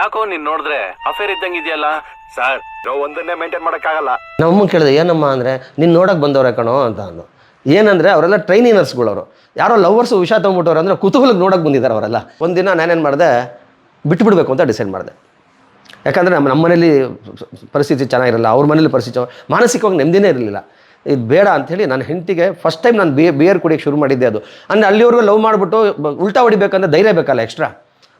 ಯಾಕೋ ನೀನ್ ನೋಡಿದ್ರೆ ಅಫೇರ್ ಇದ್ದಂಗೆ ಇದೆಯಲ್ಲ? ಸರ್ ನಾವು ಒಂದನ್ನೇ ಮೇಂಟೈನ್ ಮಾಡೋಕ್ಕಾಗಲ್ಲ. ನಮ್ಮ ಕೇಳಿದೆ, ಏನಮ್ಮ ಅಂದರೆ ನಿನ್ನ ನೋಡೋಕೆ ಬಂದವ್ರೆ ಕಣೋ ಅಂತ ಅಂದು ಏನಂದರೆ, ಅವರೆಲ್ಲ ಟ್ರೈನಿನರ್ಸ್ಗಳವರು ಯಾರೋ ಲವರ್ಸು ವಿಷಯ ತೊಗೊಂಬಿಟ್ಟವ್ರು ಅಂದ್ರೆ ಕುತೂಹಲಕ್ಕೆ ನೋಡೋಕೆ ಬಂದಿದ್ದಾರೆ ಅವರೆಲ್ಲ. ಒಂದಿನ ನಾನೇನು ಮಾಡಿದೆ, ಬಿಟ್ಬಿಡ್ಬೇಕು ಅಂತ ಡಿಸೈಡ್ ಮಾಡಿದೆ. ಯಾಕಂದರೆ ನಮ್ಮ ನಮ್ಮ ಮನೇಲಿ ಪರಿಸ್ಥಿತಿ ಚೆನ್ನಾಗಿರಲ್ಲ, ಅವ್ರ ಮನೇಲಿ ಪರಿಸ್ಥಿತಿ ಮಾನಸಿಕವಾಗಿ ನೆಮ್ಮದಿನೇ ಇರಲಿಲ್ಲ. ಇದು ಬೇಡ ಅಂಥೇಳಿ ನನ್ನ ಹೆಂಡತಿಗೆ ಫಸ್ಟ್ ಟೈಮ್ ನಾನು ಬಿಯರ್ ಕುಡಿಯೋಕ್ಕೆ ಶುರು ಮಾಡಿದ್ದೆ ಅದು. ಅಂದರೆ ಅಲ್ಲಿವರೆಗೂ ಲವ್ ಮಾಡಿಬಿಟ್ಟು ಉಲ್ಟಾ ಹೊಡಿಬೇಕಂದ್ರೆ ಧೈರ್ಯ ಬೇಕಲ್ಲ ಎಕ್ಸ್ಟ್ರಾ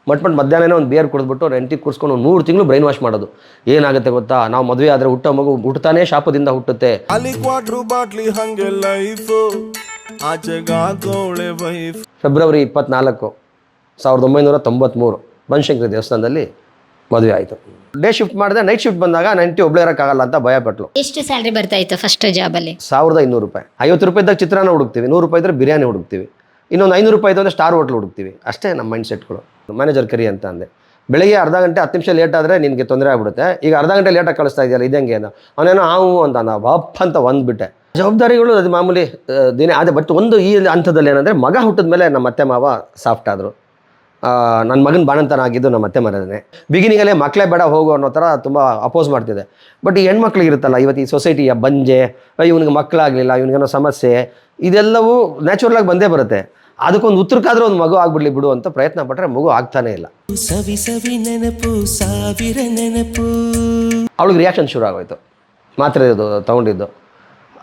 ಮಟ್ ಮಟ್ ಮಧ್ಯಾಹ್ನ ಒಂದು ಬಿಯರ್ ಕುಡಿದ್ಬಿಟ್ಟು ಅವ್ರ ಎಂಟಿಗೆ ಕೂರಿಸ್ಕೊಂಡು ಒಂದು ಮೂರು ತಿಂಗಳು ಬ್ರೈನ್ ವಾಶ್ ಮಾಡೋದು. ಏನಾಗುತ್ತೆ ಗೊತ್ತಾ? ನಾವು ಮದುವೆ ಆದರೆ ಹುಟ್ಟೋ ಮಗು ಹುಟ್ಟತಾನೇ ಶಾಪದಿಂದ ಹುಟ್ಟುತ್ತೆ. ಅಲ್ಲಿ ಕ್ವಾಟ್ರು ಬಾಟ್ಲಿ ಹಂಗೆ ಲೈಫು ಆಚೆಗಾಕೋಳೆ ವೈಫ್ ಫೆಬ್ರವರಿ ಇಪ್ಪತ್ನಾಲ್ಕು ಸಾವಿರದ ಒಂಬೈನೂರ ತೊಂಬತ್ತ್ಮೂರು ಬನಶಂಕರಿ ದೇವಸ್ಥಾನದಲ್ಲಿ ಮದುವೆ ಆಯಿತು. ಡೇ ಶಿಫ್ಟ್ ಮಾಡಿದೆ ನೈಟ್ ಶಿಫ್ಟ್ ಬಂದಾಗ ನೈಂಟಿ ಒಬ್ಳೆ ಒಬ್ಬಳೇ ಇರೋಕ್ಕಾಗಲ್ಲ ಅಂತ ಭಯಪಟ್ಲು ಎಷ್ಟು ಸ್ಯಾಲ್ರಿ ಬರ್ತಾ ಇತ್ತು ಫಸ್ಟ್ ಜಾಬಲ್ಲಿ ಸಾವಿರದ ಇನ್ನೂರು ರೂಪಾಯಿ. ಐವತ್ತು ರೂಪಾಯಿ ಇದ್ದಾಗ ಚಿತ್ರಾನ್ನ ಹುಡುಕ್ತೀವಿ ನೂರು ರೂಪಾಯಿ ಇದ್ರೆ ಬಿರಿಯಾನಿ ಹುಡುಕ್ತೀವಿ. ಇನ್ನೊಂದು ಐನೂರು ರೂಪಾಯಿ ಅಂದರೆ ಸ್ಟಾರ್ ಹೋಟ್ಲ್ ಹುಡುಕ್ತೀವಿ. ಅಷ್ಟೇ ನಮ್ಮ ಮೈಂಡ್ ಸೆಟ್ಗಳು ಮ್ಯಾನೇಜರ್ ಕರಿ ಅಂತ ಅಂದೆ. ಬೆಳಗ್ಗೆ ಅರ್ಧ ಗಂಟೆ ಹತ್ತು ನಿಮಿಷ ಲೇಟ್ ಆದರೆ ನಿನಗೆ ತೊಂದರೆ ಆಗಿಬಿಡುತ್ತೆ. ಈಗ ಅರ್ಧ ಗಂಟೆ ಲೇಟಾಗಿ ಕಳಿಸ್ತಾ ಇದೆಯಲ್ಲ ಇದಂಗೆ ಅಂತ. ಅವನೇನೋ ಹಾವು ಅಂತ ಅಂದ. ಬಪ್ ಅಂತ ಒಂದ್ಬಿಟ್ಟೆ ಜವಾಬ್ದಾರಿಗಳು ಅದು ಮಾಮೂಲಿ ದಿನ ಅದೇ ಬಟ್ ಒಂದು ಈ ಹಂತದಲ್ಲಿ ಏನಂದರೆ ಮಗ ಹುಟ್ಟಿದ ಮೇಲೆ ನಮ್ಮ ಅತ್ತೆ ಮಾವ ಸಾಫ್ಟ್ ಆದರು. ನನ್ನ ಮಗನ ಬಾಣಂತನ ಆಗಿದ್ದು ನಮ್ಮ ಅತ್ತೆ ಮರದೇ ಬಿಗಿನಿಂಗಲ್ಲೇ ಮಕ್ಕಳೇ ಬೇಡ ಹೋಗು ಅನ್ನೋ ಥರ ತುಂಬ ಅಪೋಸ್ ಮಾಡ್ತಿದೆ ಬಟ್ ಈ ಹೆಣ್ಮಕ್ಳಿಗಿರುತ್ತಲ್ಲ ಇವತ್ತು ಈ ಸೊಸೈಟಿಯ ಬಂಜೆ ಇವನಿಗೆ ಮಕ್ಕಳಾಗಲಿಲ್ಲ ಇವನಿಗೇನೋ ಸಮಸ್ಯೆ, ಇದೆಲ್ಲವೂ ನ್ಯಾಚುರಲಾಗಿ ಬಂದೇ ಬರುತ್ತೆ. ಅದಕ್ಕೊಂದು ಉತ್ತರಕ್ಕಾದ್ರೂ ಒಂದು ಮಗು ಆಗ್ಬಿಡ್ಲಿ ಬಿಡು ಅಂತ ಪ್ರಯತ್ನ ಪಟ್ಟರೆ ಮಗು ಆಗ್ತಾನೆ ಇಲ್ಲ. ಸವಿ ಸವಿ ನೆನಪು ಸಾವಿರ ನೆನಪು. ಅವಳಿಗೆ ರಿಯಾಕ್ಷನ್ ಶುರು ಆಗೋಯ್ತು. ಮಾತ್ರೆ ಇದು ತೊಗೊಂಡಿದ್ದು.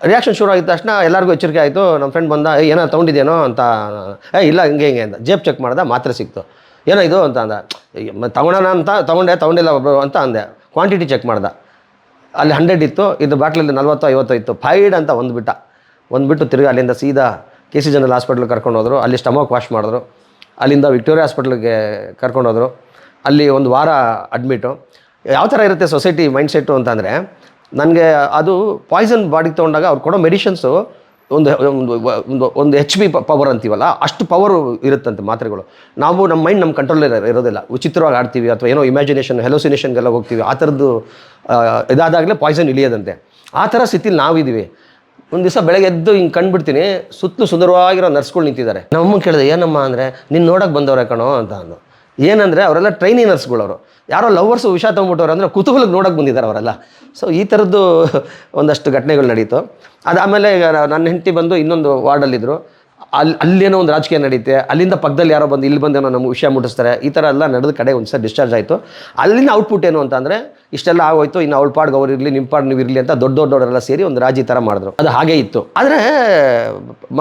ರಿಯಾಕ್ಷನ್ ಶುರು ಆಗಿದ ತಕ್ಷಣ ಎಲ್ಲರಿಗೂ ಎಚ್ಚರಿಕೆ ಆಯಿತು ನಮ್ಮ ಫ್ರೆಂಡ್ ಬಂದ ಏ ಏನೋ ತೊಗೊಂಡಿದ್ದೇನೋ ಅಂತ ಏ ಇಲ್ಲ ಹಿಂಗೆ ಹಿಂಗೆ ಅಂತ ಜೇಬ್ ಚೆಕ್ ಮಾಡ್ದೆ ಮಾತ್ರೆ ಸಿಕ್ತು. ಏನೋ ಇದು? ಅಂತ ಅಂದ. ತೊಗೊಳೋಣ ಅಂತ ತೊಗೊಂಡೆ ತೊಗೊಂಡಿಲ್ಲ ಒಬ್ಬರು ಅಂತ ಅಂದೆ. ಕ್ವಾಂಟಿಟಿ ಚೆಕ್ ಮಾಡ್ದೆ. ಅಲ್ಲಿ ಹಂಡ್ರೆಡ್ ಇತ್ತು ಇದು ಬಾಟ್ಲಲ್ಲಿ ನಲ್ವತ್ತು ಐವತ್ತು ಇತ್ತು. ಫೈಡ್ ಅಂತ ಒಂದು ಬಿಟ್ಟ ಒಂದು ಬಿಟ್ಟು ತಿರ್ಗಿ ಅಲ್ಲಿಂದ ಸೀದಾ ಕೆ ಸಿ ಜನರಲ್ ಹಾಸ್ಪಿಟ್ಲಿಗೆ ಕರ್ಕೊಂಡು ಹೋದರು. ಅಲ್ಲಿ ಸ್ಟಮಕ್ ವಾಶ್ ಮಾಡಿದ್ರು. ಅಲ್ಲಿಂದ ವಿಕ್ಟೋರಿಯಾ ಹಾಸ್ಪಿಟ್ಲಿಗೆ ಕರ್ಕೊಂಡು ಹೋದರು. ಅಲ್ಲಿ ಒಂದು ವಾರ ಅಡ್ಮಿಟು. ಯಾವ ಥರ ಇರುತ್ತೆ ಸೊಸೈಟಿ ಮೈಂಡ್ ಸೆಟ್ಟು ಅಂತಂದರೆ, ನನಗೆ ಅದು ಪಾಯ್ಸನ್ ಬಾಡಿಗೆ ತೊಗೊಂಡಾಗ ಅವ್ರು ಕೊಡೋ ಮೆಡಿಷನ್ಸು ಒಂದು ಒಂದು ಒಂದು ಒಂದು ಎಚ್ ಬಿ ಪವರ್ ಅಂತೀವಲ್ಲ, ಅಷ್ಟು ಪವರ್ ಇರುತ್ತಂತೆ ಮಾತ್ರೆಗಳು. ನಾವು ನಮ್ಮ ಮೈಂಡ್ ನಮ್ಮ ಕಂಟ್ರೋಲ್ ಇರೋದಿಲ್ಲ. ವಿಚಿತ್ರವಾಗಿ ಆಡ್ತೀವಿ ಅಥವಾ ಏನೋ ಇಮ್ಯಾಜಿನೇಷನ್, ಹೆಲೋಸಿನೇಷನ್ಗೆಲ್ಲ ಹೋಗ್ತೀವಿ. ಆ ಥರದ್ದು ಇದಾದಾಗಲೇ ಪಾಯ್ಸನ್ ಇಳಿಯೋದಂತೆ. ಆ ಥರ ಸ್ಥಿತಿಲಿ ನಾವಿದ್ದೀವಿ. ಒಂದು ದಿವಸ ಬೆಳಗ್ಗೆ ಎದ್ದು ಹಿಂಗೆ ಕಂಡುಬಿಡ್ತೀನಿ, ಸುತ್ತಲೂ ಸುಂದರವಾಗಿರೋ ನರ್ಸ್ಗಳು ನಿಂತಿದ್ದಾರೆ. ನಮ್ಮನ್ನು ಕೇಳಿದೆ, ಏನಮ್ಮ ಅಂದರೆ ನಿನ್ನ ನೋಡಕ್ಕೆ ಬಂದವ್ರೆ ಕಣೋ ಅಂತ ಅಂದು. ಏನಂದರೆ, ಅವರೆಲ್ಲ ಟ್ರೈನಿ ನರ್ಸ್ಗಳವರು. ಯಾರೋ ಲವರ್ಸು ವಿಷ ತೊಗೊಂಬಿಟ್ಟವ್ರು ಅಂದರೆ ಕುತೂಹಲಕ್ಕೆ ನೋಡಕ್ಕೆ ಬಂದಿದ್ದಾರೆ ಅವರೆಲ್ಲ. ಸೊ ಈ ಥರದ್ದು ಒಂದಷ್ಟು ಘಟನೆಗಳು ನಡೀತು. ಅದಾದಮೇಲೆ ನನ್ನ ಹೆಂಡತಿ ಬಂದು ಇನ್ನೊಂದು ವಾರ್ಡಲ್ಲಿದ್ದರು ಅಲ್ಲಿ ಅಲ್ಲೇನೋ ಒಂದು ರಾಜಕೀಯ ನಡೀತೆ, ಅಲ್ಲಿಂದ ಪಕ್ಕದಲ್ಲಿ ಯಾರೋ ಬಂದು ಇಲ್ಲಿ ಬಂದೇನೋ ನಮ್ಮ ವಿಷಯ ಮುಟ್ಟಿಸ್ತಾರೆ, ಈ ಥರ ಎಲ್ಲ ನಡೆದ ಕಡೆ ಒಂದು ಸಲ ಡಿಸ್ಚಾರ್ಜ್ ಆಯಿತು. ಅಲ್ಲಿಂದ ಔಟ್ಪುಟ್ ಏನು ಅಂತಂದರೆ, ಇಷ್ಟೆಲ್ಲ ಆಗೋಯ್ತು, ಇನ್ನು ಅವಳ ಪಾಡ್ಗೆ ಅವ್ರು ಇರಲಿ ನಿಮ್ಮ ಪಾಡ್ ನೀವು ಇರಲಿ ಅಂತ ದೊಡ್ಡ ದೊಡ್ಡವರೆಲ್ಲ ಸೇರಿ ಒಂದು ರಾಜಿ ಥರ ಮಾಡಿದ್ರು. ಅದು ಹಾಗೆ ಇತ್ತು. ಆದರೆ,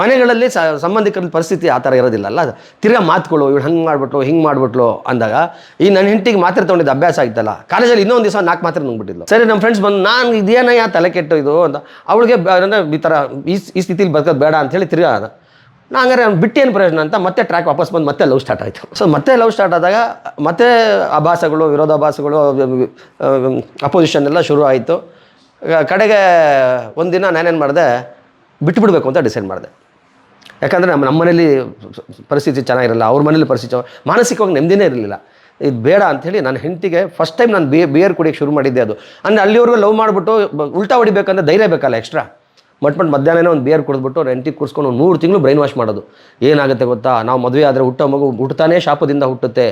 ಮನೆಗಳಲ್ಲಿ ಸಂಬಂಧಿಕರ ಪರಿಸ್ಥಿತಿ ಆ ಥರ ಇರೋದಿಲ್ಲಲ್ಲ. ತಿರ್ಗಾ ಮಾತುಗಳು ಇವ್ಳು ಹಂಗೆ ಮಾಡಿಬಿಟ್ಲು, ಹಿಂಗೆ ಮಾಡಿಬಿಟ್ಲು ಅಂದಾಗ, ಈ ನನ್ನ ಹೆಂಡತಿಗೆ ಮಾತ್ರ ತೊಗೊಂಡಿದ್ದು ಅಭ್ಯಾಸ ಆಯ್ತಲ್ಲ, ಕಾಲೇಜಲ್ಲಿ ಇನ್ನೊಂದು ದಿವಸ ನಾಲ್ಕು ಮಾತ್ರ ನುಂಗ್ಬಿಟ್ಟಿದ್ಲು. ಸರಿ ನಮ್ಮ ಫ್ರೆಂಡ್ಸ್ ಬಂದು, ನಾನು ಇದೇನಯ್ಯ ತಲೆ ಕೆಟ್ಟು ಇದು ಅಂತ, ಅವಳಿಗೆ ಈ ಥರ ಈ ಈ ಸ್ಥಿತಿಲಿ ಬದುಕೋದು ಬೇಡ ಅಂತೇಳಿ ತಿರ್ಗಾ ನಾ ಹಂಗಾರೆ ಬಿಟ್ಟು ಏನು ಪ್ರಯೋಜನ ಅಂತ ಮತ್ತೆ ಟ್ರ್ಯಾಕ್ ವಾಪಸ್ ಬಂದು ಮತ್ತೆ ಲವ್ ಸ್ಟಾರ್ಟ್ ಆಯಿತು. ಸೊ ಮತ್ತೆ ಲವ್ ಸ್ಟಾರ್ಟ್ ಆದಾಗ ಮತ್ತೆ ಅಭಾಸಗಳು, ವಿರೋಧಾಭಾಸಗಳು ಅಪೋಸಿಷನ್ ಎಲ್ಲ ಶುರು ಆಯಿತು. ಕಡೆಗೆ ಒಂದಿನ ನಾನೇನು ಮಾಡಿದೆ ಬಿಟ್ಬಿಡ್ಬೇಕು ಅಂತ ಡಿಸೈಡ್ ಮಾಡಿದೆ. ಯಾಕಂದರೆ ನಮ್ಮ ನಮ್ಮ ಮನೇಲಿ ಪರಿಸ್ಥಿತಿ ಚೆನ್ನಾಗಿರಲ್ಲ, ಅವ್ರ ಮನೇಲಿ ಪರಿಸ್ಥಿತಿ ಮಾನಸಿಕವಾಗಿ ನೆಮ್ಮದಿನೇ ಇರಲಿಲ್ಲ. ಇದು ಬೇಡ ಅಂಥೇಳಿ ನನ್ನ ಹೆಂಡತಿಗೆ ಫಸ್ಟ್ ಟೈಮ್ ನಾನು ಬಿ ಬಿಯರ್ ಕುಡಿಯೋಕ್ಕೆ ಶುರು ಮಾಡಿದ್ದೆ ಅದು. ಅಂದರೆ ಅಲ್ಲಿವರೆಗೂ ಲವ್ ಮಾಡಿಬಿಟ್ಟು, ಉಲ್ಟಾ ಹೊಡಿಬೇಕಂದ್ರೆ ಧೈರ್ಯ ಬೇಕಲ್ಲ ಎಕ್ಸ್ಟ್ರಾ ಮಟ್ ಮಟ್ ಮಧ್ಯಾಹ್ನ ಒಂದು ಬಿಯರ್ ಕುಡಿದ್ಬಿಟ್ಟು ಅವ್ರ ಎಂಟಿಗೆ ಕೂರಿಸ್ಕೊಂಡು ಮೂರು ತಿಂಗಳು ಬ್ರೈನ್ ವಾಶ್ ಮಾಡೋದು. ಏನಾಗುತ್ತೆ ಗೊತ್ತಾ? ನಾವು ಮದುವೆ ಆದರೆ ಹುಟ್ಟೋ ಮಗು ಹುಟ್ಟುತ್ತಾನೆ ಶಾಪದಿಂದ ಹುಟ್ಟುತ್ತೆ.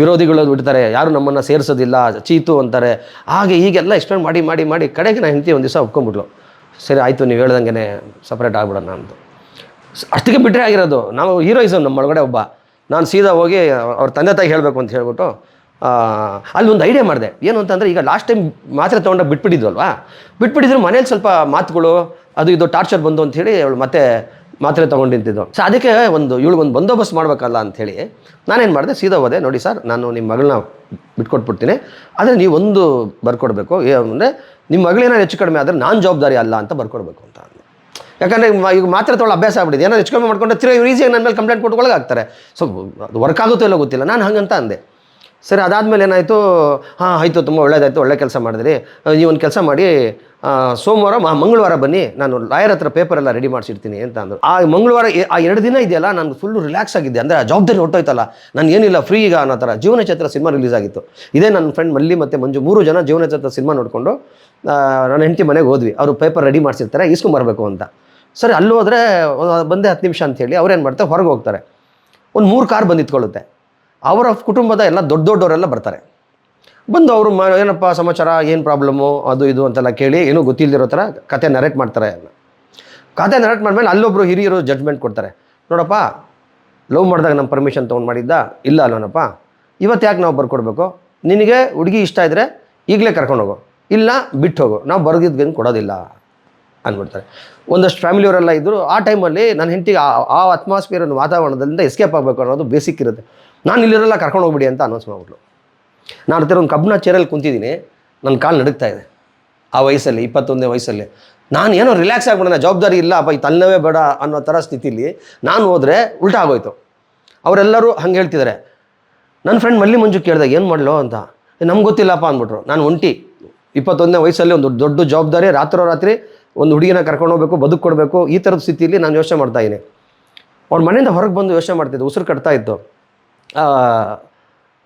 ವಿರೋಧಿಗಳು ಬಿಡ್ತಾರೆ ಯಾರು ನಮ್ಮನ್ನು ಸೇರಿಸೋದಿಲ್ಲ. ಚೀತು ಅಂತಾರೆ. ಹಾಗೆ ಈಗೆಲ್ಲ ಎಕ್ಸ್ಪ್ಲೇನ್ ಮಾಡಿ ಮಾಡಿ ಮಾಡಿ ಕಡೆಗೆ ನಾನು ಹೆಂಡತಿ ಒಂದು ದಿವಸ ಒಪ್ಕೊಂಡ್ಬಿಟ್ಲು ಸರಿ, ಆಯಿತು, ನೀವು ಹೇಳ್ದಂಗೆ ಸಪ್ರೇಟ್ ಆಗ್ಬಿಡೋಣ ಅಂತ ಅಷ್ಟಕ್ಕೆ ಬಿಟ್ಟರೆ ಆಗಿರೋದು. ನಾವು ಹೀರೋಯಿಸಮ್ ನಮ್ಮ ಒಳಗಡೆ ಒಬ್ಬ. ನಾನು ಸೀದಾ ಹೋಗಿ ಅವ್ರ ತಂದೆ ತಾಯಿ ಹೇಳಬೇಕು ಅಂತ ಹೇಳ್ಬಿಟ್ಟು ಅಲ್ಲಿ ಒಂದು ಐಡಿಯಾ ಮಾಡಿದೆ. ಏನು ಅಂತಂದರೆ ಈಗ ಲಾಸ್ಟ್ ಟೈಮ್ ಮಾತ್ರೆ ತೊಗೊಂಡಾಗ ಬಿಟ್ಬಿಟ್ಟಿದ್ವಲ್ವಾ? ಬಿಟ್ಬಿಟ್ಟಿದ್ರು ಮನೇಲಿ ಸ್ವಲ್ಪ ಮಾತುಗಳು, ಅದು ಇದು ಟಾರ್ಚರ್ ಬಂದು ಅಂಥೇಳಿ ಅವಳು ಮತ್ತೆ ಮಾತ್ರೆ ತೊಗೊಂಡು ನಿಂತಿದ್ದು ಸೊ ಅದಕ್ಕೆ ಒಂದು ಇವಳು ಒಂದು ಬಂದೋಬಸ್ತ್ ಮಾಡಬೇಕಲ್ಲ ಅಂಥೇಳಿ ನಾನೇನು ಮಾಡಿದೆ, ಸೀದಾ ಹೋದೆ, ನೋಡಿ ಸರ್, ನಾನು ನಿಮ್ಮ ಮಗಳನ್ನ ಬಿಟ್ಕೊಟ್ಬಿಡ್ತೀನಿ. ಆದರೆ ನೀವು ಒಂದು ಬರ್ಕೊಡ್ಬೇಕು. ಅಂದರೆ ನಿಮ್ಮ ಮಗಳೇನಾದ್ರು ಹೆಚ್ಚು ಕಡಿಮೆ ಆದರೆ ನಾನು ಜವಾಬ್ದಾರಿ ಅಲ್ಲ ಅಂತ ಬರ್ಕೊಡ್ಬೇಕು ಅಂತ ಯಾಕಂದರೆ ಈಗ ಮಾತ್ರ ತೊಗೊಳ್ಳೋ ಅಭ್ಯಾಸ ಆಗ್ಬಿಟ್ಟಿದೆ. ಏನಾದ್ರು ಹೆಚ್ಚು ಕಡಿಮೆ ಮಾಡ್ಕೊಂಡ್ರೆ ತಿರುಗಿ ಈಸಿಯಾಗಿ ನನ್ನ ಮೇಲೆ ಕಂಪ್ಲೇಂಟ್ ಕೊಟ್ಕೊಳ್ಳೋಕೆ ಆಗ್ತಾರೆ ಸೊ ಅದು ವರ್ಕ್ ಆಗುತ್ತೋ ಇಲ್ಲೋ ಗೊತ್ತಿಲ್ಲ. ನಾನು ಹಂಗಂತ ಅಂದೆ. ಸರಿ, ಅದಾದಮೇಲೆ ಏನಾಯಿತು? ಹಾಂ, ಆಯಿತು, ತುಂಬ ಒಳ್ಳೇದಾಯಿತು, ಒಳ್ಳೆ ಕೆಲಸ ಮಾಡಿದ್ರಿ. ನೀವು ಒಂದು ಕೆಲಸ ಮಾಡಿ ಸೋಮವಾರ ಮಂಗಳವಾರ ಬನ್ನಿ. ನಾನು ಲಾಯರ್ ಹತ್ರ ಪೇಪರ್ ಎಲ್ಲ ರೆಡಿ ಮಾಡಿಸಿರ್ತೀನಿ ಅಂತ ಅಂದರು. ಆ ಮಂಗಳವಾರ ಆ ಎರಡು ದಿನ ಇದೆಯಲ್ಲ ನಾನು ಫುಲ್ಲು ರಿಲ್ಯಾಕ್ಸ್ ಆಗಿದ್ದೆ. ಅಂದರೆ ಆ ಜವಾಬ್ದಾರಿ ಹೊಟ್ಟೋಯ್ತಲ್ಲ ನಾನು ಏನಿಲ್ಲ ಫ್ರೀ ಈಗ ಅನ್ನೋ ಥರ. ಜೀವನ ಚಿತ್ರ ಸಿನಿಮಾ ರಿಲೀಸ್ ಆಗಿತ್ತು. ಇದೇ ನನ್ನ ಫ್ರೆಂಡ್ ಮಲ್ಲಿ ಮತ್ತು ಮಂಜು, ಮೂರು ಜನ ಜೀವನ ಚಿತ್ರ ಸಿನಿಮಾ ನೋಡಿಕೊಂಡು ನನ್ನ ಹೆಂಡತಿ ಮನೆಗೆ ಹೋದ್ವಿ. ಅವರು ಪೇಪರ್ ರೆಡಿ ಮಾಡಿಸಿರ್ತಾರೆ ಇಸ್ಕೊಂಬರ್ಬೇಕು ಅಂತ. ಸರಿ ಅಲ್ಲಿ ಹೋದರೆ ಬಂದೆ ಹತ್ತು ನಿಮಿಷ ಅಂತೇಳಿ ಅವ್ರೇನು ಮಾಡ್ತಾರೆ, ಹೊರಗೆ ಹೋಗ್ತಾರೆ. ಒಂದು ಮೂರು ಕಾರ್ ಬಂದು ನಿಂತ್ಕೊಳ್ಳುತ್ತೆ ಅವರ ಕುಟುಂಬದ ಎಲ್ಲ ದೊಡ್ಡ ದೊಡ್ಡವರೆಲ್ಲ ಬರ್ತಾರೆ. ಬಂದು ಅವರು ಮ, ಏನಪ್ಪ ಸಮಾಚಾರ, ಏನು ಪ್ರಾಬ್ಲಮ್ಮು ಅದು ಇದು ಅಂತೆಲ್ಲ ಕೇಳಿ, ಏನೂ ಗೊತ್ತಿಲ್ಲದಿರೋ ಥರ ಕತೆ ನರೇಟ್ ಮಾಡ್ತಾರೆ ಕತೆ ನರೇಟ್ ಮಾಡಿದ್ಮೇಲೆ ಅಲ್ಲೊಬ್ಬರು ಹಿರಿಯರು ಜಡ್ಜ್ಮೆಂಟ್ ಕೊಡ್ತಾರೆ. ನೋಡಪ್ಪ ಲವ್ ಮಾಡಿದಾಗ ನಮ್ಮ ಪರ್ಮಿಷನ್ ತೊಗೊಂಡು ಮಾಡಿದ್ದ? ಇಲ್ಲ ಅಲ್ಲೋನಪ್ಪ ಇವತ್ತು ಯಾಕೆ ನಾವು ಬರ್ಕೊಡ್ಬೇಕು? ನಿನಗೆ ಹುಡುಗಿ ಇಷ್ಟ ಇದ್ದರೆ ಈಗಲೇ ಕರ್ಕೊಂಡು ಹೋಗು. ಇಲ್ಲ, ಬಿಟ್ಟು ಹೋಗು. ನಾವು ಬರೆದಿದ್ದು ಕೊಡೋದಿಲ್ಲ ಅಂದ್ಬಿಡ್ತಾರೆ. ಒಂದಷ್ಟು ಫ್ಯಾಮಿಲಿಯವರೆಲ್ಲ ಇದ್ದರು ಆ ಟೈಮಲ್ಲಿ ನನ್ನ ಹೆಂಡತಿಗೆ ಆ- ಅಟ್ಮಾಸ್ಫಿಯರ್ ವಾತಾವರಣದಿಂದ ಎಸ್ಕೇಪ್ ಆಗಬೇಕು ಅನ್ನೋದು ಬೇಸಿಕ್ ಇರುತ್ತೆ. ನಾನು ಇಲ್ಲಿರಲ್ಲ ಕರ್ಕೊಂಡು ಹೋಗ್ಬಿಡಿ ಅಂತ ಅನೌನ್ಸ್ ಮಾಡ್ಬಿಟ್ಲು. ನಾನು ಹತ್ತಿರ ಒಂದು ಕಬ್ಬಿಣ ಚೇರಲ್ಲಿ ಕುಂತಿದ್ದೀನಿ. ನನ್ನ ಕಾಲು ನಡುಗ್ತಾ ಇದೆ. ಆ ವಯಸ್ಸಲ್ಲಿ ಇಪ್ಪತ್ತೊಂದನೇ ವಯಸ್ಸಲ್ಲಿ. ನಾನು ಏನೋ ರಿಲ್ಯಾಕ್ಸ್ ಆಗ್ಬಿಡೋಣ, ಜವಾಬ್ದಾರಿ ಇಲ್ಲ, ಅಪ್ಪ, ಈ ತಲೆನೋವೇ ಬೇಡ ಅನ್ನೋ ಥರ ಸ್ಥಿತಿಲಿ ನಾನು ಹೋದರೆ ಉಲ್ಟಾ ಆಗೋಯ್ತು. ಅವರೆಲ್ಲರೂ ಹಂಗೆ ಹೇಳ್ತಿದ್ದಾರೆ ನನ್ನ ಫ್ರೆಂಡ್ ಮಲ್ಲಿ ಮಂಜು ಕೇಳಿದಾಗ ಏನು ಮಾಡಲೋ ಅಂತ. ನಮ್ಗೆ ಗೊತ್ತಿಲ್ಲಪ್ಪ ಅಂದ್ಬಿಟ್ರು. ನಾನು ಒಂಟಿ. ಇಪ್ಪತ್ತೊಂದನೇ ವಯಸ್ಸಲ್ಲಿ ಒಂದು ದೊಡ್ಡ ಜವಾಬ್ದಾರಿ ರಾತ್ರೋ ರಾತ್ರಿ ಒಂದು ಹುಡುಗಿನ ಕರ್ಕೊಂಡು ಹೋಗ್ಬೇಕು, ಬದುಕು ಕೊಡಬೇಕು, ಈ ಥರದ ಸ್ಥಿತಿಯಲ್ಲಿ ನಾನು ಯೋಚನೆ ಮಾಡ್ತಾ ಇದ್ದೀನಿ. ಅವ್ರ ಮನೆಯಿಂದ ಹೊರಗೆ ಬಂದು ಯೋಚನೆ ಮಾಡ್ತಿದ್ದೆ, ಉಸಿರು ಕಟ್ತಾ ಇತ್ತು.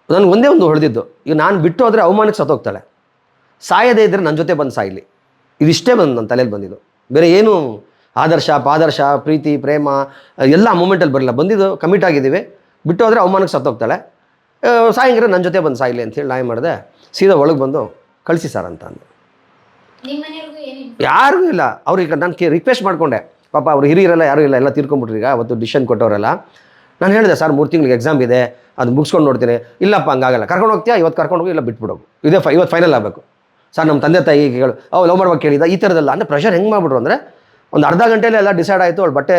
ನನಗೆ ಒಂದೇ ಒಂದು ಹೊಡೆದಿದ್ದು ಈಗ ನಾನು ಬಿಟ್ಟು ಹೋದರೆ ಅವಮಾನಕ್ಕೆ ಸತ್ತೋಗ್ತಾಳೆ. ಸಾಯದೇ ಇದ್ದರೆ ನನ್ನ ಜೊತೆ ಬಂದು ಸಾಯಲಿ. ಇದಿಷ್ಟೇ ಬಂದು ನನ್ನ ತಲೆಯಲ್ಲಿ ಬಂದಿದ್ದು. ಬೇರೆ ಏನು ಆದರ್ಶ, ಪಾದರ್ಶ, ಪ್ರೀತಿ, ಪ್ರೇಮ, ಎಲ್ಲ ಮೂಮೆಂಟಲ್ಲಿ ಬರಲ್ಲ ಬಂದಿದ್ದು ಕಮಿಟ್ ಆಗಿದ್ದೀವಿ. ಬಿಟ್ಟು ಹೋದರೆ ಅವಮಾನಕ್ಕೆ ಸತ್ತೋಗ್ತಾಳೆ. ಸಾಯಂಗ್ರೆ ನನ್ನ ಜೊತೆ ಬಂದು ಸಾಯಲಿ ಅಂತೇಳಿ ನಾ ಏನು ಮಾಡಿದೆ, ಸೀದಾ ಒಳಗೆ ಬಂದು, ಕಳಿಸಿ ಸರ್ ಅಂತ ಅಂದೆ. ಯಾರಿಗೂ ಇಲ್ಲ. ಅವ್ರಿಗೆ ನಾನು ಕೇ ರಿಕ್ವೆಸ್ಟ್ ಮಾಡಿಕೊಂಡೆ. ಪಾಪ ಅವ್ರು ಹಿರಿಯರೆಲ್ಲ ಯಾರು ಇಲ್ಲ, ಎಲ್ಲ ತೀರ್ಕೊಂಬಿಟ್ರು ಈಗ. ಅವತ್ತು ಡಿಸಿಷನ್ ಕೊಟ್ಟವರೆಲ್ಲ. ನಾನು ಹೇಳಿದೆ, ಸರ್, ಮೂರು ತಿಂಗಳಿಗೆ ಎಕ್ಸಾಮ್ ಇದೆ, ಅದು ಮುಗಿಸ್ಕೊಂಡು ನೋಡ್ತೀನಿ. ಇಲ್ಲಪ್ಪ, ಹಂಗಾಗಲ್ಲ. ಕರ್ಕೊಂಡು ಹೋಗ್ತೀಯಾ? ಇವತ್ತು ಕರ್ಕೊಂಡು ಹೋಗಿ, ಇಲ್ಲ ಬಿಟ್ಬಿಡೋದು ಇದೇ ಫೈ ಇವತ್ತು ಫೈನಲ್ ಆಗಬೇಕು. ಸರ್ ನಮ್ಮ ತಂದೆ ತಾಯಿ ಕೇಳು ಅವು ಲವ್ ಮಾಡ್ಬೇಕು ಕೇಳಿದ ಈ ಥರದಲ್ಲ ಅಂದರೆ ಪ್ರೆಷರ್ ಹೆಂಗೆ ಮಾಡ್ಬಿಟ್ರು ಅಂದರೆ, ಒಂದು ಅರ್ಧ ಗಂಟೆಯಲ್ಲಿ ಎಲ್ಲ ಡಿಸೈಡ್ ಆಯಿತು, ಅವ್ಳು ಬಟ್ಟೆ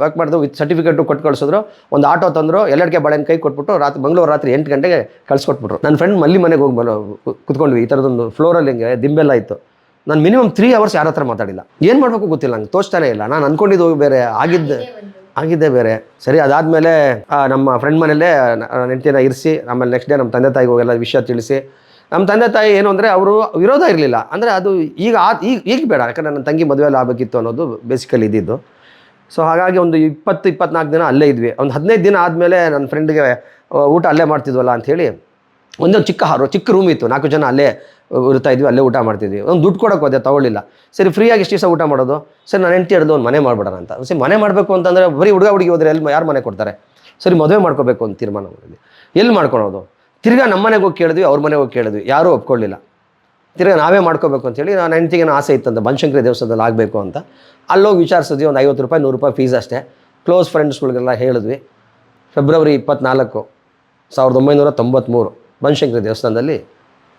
ಪ್ಯಾಕ್ ಮಾಡಿದ್ರು ವಿತ್ ಸರ್ಟಿಫಿಕೇಟು ಕೊಟ್ಟು ಕಳಿಸಿದ್ರು. ಒಂದು ಆಟೋ ತಂದರು, ಎಲ್ಲಡಿಕೆ ಬಳೆನ ಕೈ ಕೊಟ್ಬಿಟ್ಟು ರಾತ್ರಿ ಮಂಗಳೂರು ರಾತ್ರಿ ಎಂಟು ಗಂಟೆಗೆ ಕಳ್ಸಿಕೊಟ್ಬಿಟ್ರು. ನನ್ನ ಫ್ರೆಂಡ್ ಮಲ್ಲಿ ಮನೆಗೆ ಹೋಗಿ ಬರೋ ಕುತ್ಕೊಂಡ್ವಿ. ಈ ಥರದೊಂದು ಫ್ಲೋರಲ್ಲಿ ಹಿಂಗೆ ದಿಂಬೆಲ್ಲ ಇತ್ತು. ನಾನು ಮಿನಿಮಮ್ ತ್ರೀ ಅವರ್ಸ್ ಯಾರ ಹತ್ರ ಮಾತಾಡಿಲ್ಲ. ಏನು ಮಾಡಬೇಕು ಗೊತ್ತಿಲ್ಲ, ನಂಗೆ ತೋಚ್ತಾನೆ ಇಲ್ಲ. ನಾನು ಅಂದ್ಕೊಂಡಿದ್ದು ಬೇರೆ, ಆಗಿದ್ದೆ ಆಗಿದ್ದೆ ಬೇರೆ. ಸರಿ, ಅದಾದಮೇಲೆ ನಮ್ಮ ಫ್ರೆಂಡ್ ಮನೇಲೇ ಹೆಂಡತಿನ ಇರಿಸಿ, ಆಮೇಲೆ ನೆಕ್ಸ್ಟ್ ಡೇ ನಮ್ಮ ತಂದೆ ತಾಯಿಗೆ ಎಲ್ಲ ವಿಷಯ ತಿಳಿಸಿ. ನಮ್ಮ ತಂದೆ ತಾಯಿ ಏನು ಅಂದರೆ, ಅವರು ವಿರೋಧ ಇರಲಿಲ್ಲ. ಅಂದರೆ ಅದು ಈಗ ಆ, ಈಗ ಈಗ ಬೇಡ. ಯಾಕಂದರೆ ನನ್ನ ತಂಗಿ ಮದುವೆಯಲ್ಲಿ ಆಗಬೇಕಿತ್ತು ಅನ್ನೋದು ಬೇಸಿಕಲಿ ಇದ್ದಿದ್ದು. ಸೊ ಹಾಗಾಗಿ ಒಂದು ಇಪ್ಪತ್ತು, ಇಪ್ಪತ್ನಾಲ್ಕು ದಿನ ಅಲ್ಲೇ ಇದ್ವಿ. ಒಂದು ಹದಿನೈದು ದಿನ ಆದಮೇಲೆ ನನ್ನ ಫ್ರೆಂಡ್ಗೆ ಊಟ ಅಲ್ಲೇ ಮಾಡ್ತಿದ್ವಲ್ಲ ಅಂಥೇಳಿ ಒಂದೊಂದು ಚಿಕ್ಕ ಹಾರು, ಚಿಕ್ಕ ರೂಮ್ ಇತ್ತು. ನಾಲ್ಕು ಜನ ಅಲ್ಲೇ ಇರ್ತಾ ಇದ್ವಿ, ಅಲ್ಲೇ ಊಟ ಮಾಡ್ತಿದ್ವಿ. ಒಂದು ದುಡ್ಡು ಕೊಡೋಕೆ ಹೋದೆ, ತಗೊಳ್ಳಿಲ್ಲ. ಸರಿ ಫ್ರೀಯಾಗಿ ಎಷ್ಟು ದಿವಸ ಊಟ ಮಾಡೋದು? ಸರಿ, ನಾನು ಹೆಂಡತಿ ಹಿಡಿದು ಒಂದು ಮನೆ ಮಾಡ್ಬಿಡೋಣ ಅಂತ. ಸರಿ, ಮನೆ ಮಾಡಬೇಕು ಅಂತಂದರೆ ಬರೀ ಹುಡುಗ ಹುಡುಗಿ ಹೋದರೆ ಎಲ್ಲಿ ಯಾರು ಮನೆ ಕೊಡ್ತಾರೆ? ಸರಿ, ಮದುವೆ ಮಾಡ್ಕೋಬೇಕು ಅಂತ ತೀರ್ಮಾನ ಮಾಡಿದ್ವಿ. ಎಲ್ಲಿ ಮಾಡ್ಕೊಳೋದು? ತಿರ್ಗಾ ನಮ್ಮ ಮನೆಗೆ ಹೋಗಿ ಕೇಳಿದ್ವಿ, ಅವ್ರ ಮನೆಗೆ ಹೋಗಿ ಕೇಳಿದ್ವಿ. ಯಾರೂ ಒಪ್ಕೊಳ್ಳಿಲ್ಲ ತಿರ್ಗಾ ನಾವೇ ಮಾಡ್ಕೋಬೇಕು ಅಂತೇಳಿ ನಾನು ಹೆಂಡತಿಗೆ ಆಸೆ ಇತ್ತಂತ, ಬನಶಂಕರಿ ದೇವಸ್ಥಾನದಲ್ಲಿ ಆಗಬೇಕು ಅಂತ. ಅಲ್ಲೋಗಿ ವಿಚಾರಿಸಿದ್ವಿ, ಒಂದು ಐವತ್ತು ರೂಪಾಯಿ, ನೂರು ರೂಪಾಯಿ ಫೀಸ್ ಅಷ್ಟೇ. ಕ್ಲೋಸ್ ಫ್ರೆಂಡ್ಸ್ಗಳಿಗೆಲ್ಲ ಹೇಳಿದ್ವಿ. ಫೆಬ್ರವರಿ ಇಪ್ಪತ್ನಾಲ್ಕು, ಸಾವಿರದ ಒಂಬೈನೂರ ತೊಂಬತ್ತ್ಮೂರು ಬನಶಂಕರಿ ದೇವಸ್ಥಾನದಲ್ಲಿ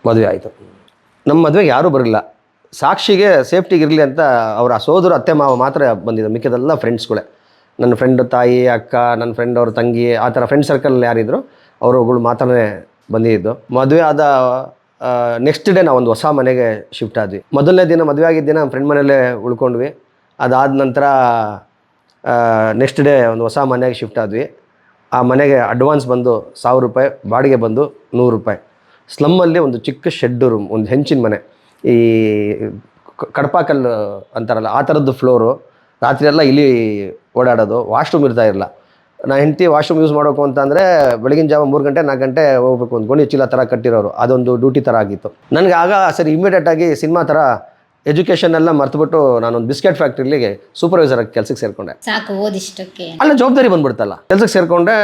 ಮದುವೆ ಆಯಿತು. ನಮ್ಮ ಮದುವೆಗೆ ಯಾರೂ ಬರಲಿಲ್ಲ. ಸಾಕ್ಷಿಗೆ ಸೇಫ್ಟಿಗೆ ಇರಲಿ ಅಂತ ಅವರ ಸೋದರ, ಅತ್ತೆ, ಮಾವ ಮಾತ್ರ ಬಂದಿದ್ದರು ಮಿಕ್ಕಿದೆಲ್ಲ ಫ್ರೆಂಡ್ಸ್ಗಳೇ ನನ್ನ ಫ್ರೆಂಡ್ ತಾಯಿ, ಅಕ್ಕ, ನನ್ನ ಫ್ರೆಂಡ್ ಅವ್ರ ತಂಗಿ, ಆ ಥರ ಫ್ರೆಂಡ್ ಸರ್ಕಲ್ ಯಾರಿದ್ರು ಅವರುಗಳು ಮಾತ್ರನೇ ಬಂದಿದ್ದು. ಮದುವೆ ಆದ ನೆಕ್ಸ್ಟ್ ಡೇ ನಾವು ಒಂದು ಹೊಸ ಮನೆಗೆ ಶಿಫ್ಟ್ ಆದ್ವಿ. ಮೊದಲನೇ ದಿನ ಮದುವೆ ಆಗಿದ್ದ ದಿನ ಫ್ರೆಂಡ್ ಮನೆಯಲ್ಲೇ ಉಳ್ಕೊಂಡ್ವಿ. ಅದಾದ ನಂತರ ನೆಕ್ಸ್ಟ್ ಡೇ ಒಂದು ಹೊಸ ಮನೆಗೆ ಶಿಫ್ಟ್ ಆದ್ವಿ. ಆ ಮನೆಗೆ ಅಡ್ವಾನ್ಸ್ ಬಂದು ಸಾವಿರ ರೂಪಾಯಿ, ಬಾಡಿಗೆ ಬಂದು ನೂರು ರೂಪಾಯಿ. ಸ್ಲಮ್ಮಲ್ಲಿ ಒಂದು ಚಿಕ್ಕ ಶೆಡ್ ರೂಮ್ ಒಂದು ಹೆಂಚಿನ ಮನೆ. ಈ ಕಡಪಾಕಲ್ಲು ಅಂತಾರಲ್ಲ, ಆ ಥರದ್ದು ಫ್ಲೋರು ರಾತ್ರಿ ಎಲ್ಲ ಇಲ್ಲಿ ಓಡಾಡೋದು ವಾಶ್ರೂಮ್ ಇರ್ತಾ ಇರಲಿಲ್ಲ ನಾ ಹೆಂಡತಿ ವಾಶ್ರೂಮ್ ಯೂಸ್ ಮಾಡಬೇಕು ಅಂತಂದರೆ ಬೆಳಗಿನ ಜಾವ ಮೂರು ಗಂಟೆ, ನಾಲ್ಕು ಗಂಟೆ ಹೋಗ್ಬೇಕು ಒಂದು ಗೋಣಿ ಚೀಲ ಥರ ಕಟ್ಟಿರೋರು. ಅದೊಂದು ಡ್ಯೂಟಿ ಥರ ಆಗಿತ್ತು. ನನಗೆ ಆಗ ಸರಿ ಇಮಿಡಿಯೇಟ್ ಆಗಿ ಸಿನಿಮಾ ಥರ ಎಜುಕೇಷನ್ ಎಲ್ಲ ಮರ್ತುಬಿಟ್ಟು ನಾನೊಂದು ಬಿಸ್ಕೆಟ್ ಫ್ಯಾಕ್ಟ್ರಿಲಿಗೆ ಸೂಪರ್ವೈಸರ್ ಆಗಿ ಕೆಲಸಕ್ಕೆ ಸೇರ್ಕೊಂಡೆ. ಸಾಕು ಓದಿಷ್ಟಕ್ಕೆ ಅಲ್ಲ ಜವಾಬ್ದಾರಿ ಬಂದ್ಬಿಡ್ತಲ್ಲ. ಕೆಲಸಕ್ಕೆ ಸೇರ್ಕೊಂಡೆ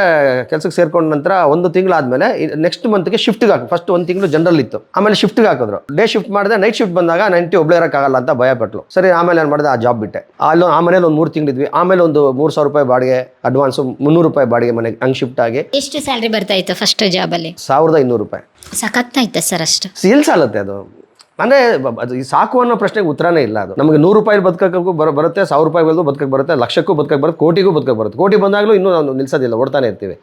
ಕೆಲಸಕ್ಕೆ ಸೇರ್ಕೊಂಡ ನಂತರ ಒಂದು ತಿಂಗಳಾದ್ಮೇಲೆ ನೆಕ್ಸ್ಟ್ ಮಂತ್ಗೆ ಶಿಫ್ಟ್ಗೆ ಹಾಕಿ ಫಸ್ಟ್ ಒಂದು ತಿಂಗಳು ಜನರಲ್ ಇತ್ತು. ಆಮೇಲೆ ಶಿಫ್ಟ್ಗೆ ಹಾಕಿದ್ರು. ಡೇ ಶಿಫ್ಟ್ ಮಾಡಿದೆ ನೈಟ್ ಶಿಫ್ಟ್ ಬಂದಾಗ ನೈಂಟಿ ಒಬ್ಬಳೇ ಇರೋಕ್ಕಾಗಲ್ಲ ಅಂತ ಭಯ ಪಟ್ಲು ಸರಿ ಆಮೇಲೆ ಏನು ಮಾಡಿದೆ ಆ ಜಾಬ್ ಬಿಟ್ಟೆ. ಅಲ್ಲಿ ಆ ಮನೇಲಿ ಒಂದು ಮೂರು ತಿಂಗಳಿದ್ವಿ. ಆಮೇಲೆ ಒಂದು ಮೂರು ಸಾವಿರ ರೂಪಾಯಿ ಬಾಡಿಗೆ ಅಡ್ವಾನ್ಸ್ ಮುನ್ನೂರು ರೂಪಾಯಿ ಬಾಡಿಗೆ ಮನೆಗೆ ಹಂಗೆ ಶಿಫ್ಟ್ ಆಗಿ. ಎಷ್ಟು ಸ್ಯಾಲ್ರಿ ಬರ್ತಾ ಇತ್ತು ಫಸ್ಟ್ ಜಾಬಲ್ಲಿ ಸಾವಿರದ ಇನ್ನೂರು ರೂಪಾಯಿ. ಸಖತ್ತಾಯ್ತಾ ಸರ್ ಅಷ್ಟು? ಎಲ್ಲಿ ಸಾಲತ್ತೆ ಅದು. ಅಂದರೆ ಅದು ಈ ಸಾಕು ಅನ್ನೋ ಪ್ರಶ್ನೆಗೆ ಉತ್ತರನೇ ಇಲ್ಲ ಅದು. ನಮಗೆ ನೂರು ರೂಪಾಯಿ ಬದುಕಕ್ಕೂ ಬರ ಬರುತ್ತೆ, ಸಾವಿರ ರೂಪಾಯಿ ಬೆಳೆದು ಬದುಕಕ್ಕೆ ಬರುತ್ತೆ, ಲಕ್ಷಕ್ಕೂ ಬದುಕಕ್ಕೆ ಬರುತ್ತೆ, ಕೋಟಿಗೂ ಬದುಕಕ್ಕೆ ಬರುತ್ತೆ. ಕೋಟಿ ಬಂದಾಗಲೂ ಇನ್ನೂ ನಾವು ನಿಲ್ಸೋದಿಲ್ಲ, ಓಡ್ತಾನೆ ಇರ್ತೀವಿ.